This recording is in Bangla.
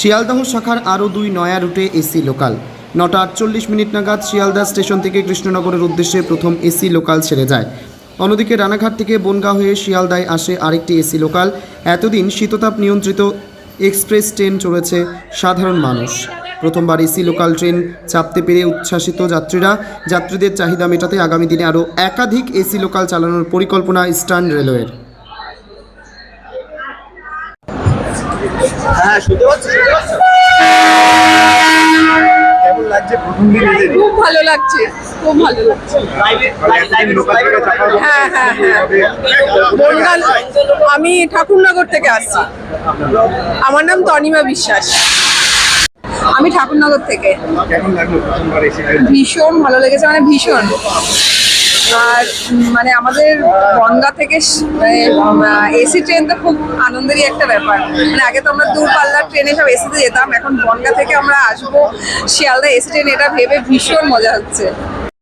শিয়ালদহ শাখার আরও দুই নয়া রুটে এসি লোকাল। নটা আটচল্লিশ মিনিট নাগাদ শিয়ালদা স্টেশন থেকে কৃষ্ণনগরের উদ্দেশ্যে প্রথম এসি লোকাল ছেড়ে যায়। অন্যদিকে রানাঘাট থেকে বনগাঁ হয়ে শিয়ালদায় আসে আরেকটি এসি লোকাল। এতদিন শীততাপ নিয়ন্ত্রিত এক্সপ্রেস ট্রেন চলেছে সাধারণ মানুষ। প্রথমবার এসি লোকাল ট্রেন চাপতে পেরে উচ্ছ্বাসিত যাত্রীরা। যাত্রীদের চাহিদা মেটাতে আগামী দিনে আরও একাধিক এসি লোকাল চালানোর পরিকল্পনা ইস্টার্ন রেলওয়ের। হ্যাঁ শুনতে পাচ্ছ শুনতে পাচ্ছ। কেমন লাগছে প্রথম দিন খুব ভালো লাগছে খুব ভালো লাগছে। হ্যাঁ হ্যাঁ হ্যাঁ। আমি ঠাকুরনগর থেকে আসছি। আমার নাম তনিমা বিশ্বাস। আমি ঠাকুরনগর থেকে। ভীষণ ভালো লেগেছে মানে ভীষণ। আর মানে আমাদের বনগা থেকে এসি ট্রেন তো খুব আনন্দেরই একটা ব্যাপার। মানে আগে তো আমরা দূরপাল্লার ট্রেনে সব এসিতে যেতাম, এখন বনগা থেকে আমরা আসব, শিয়ালদা এসি ট্রেন এটা ভেবে ভীষণ মজা হচ্ছে।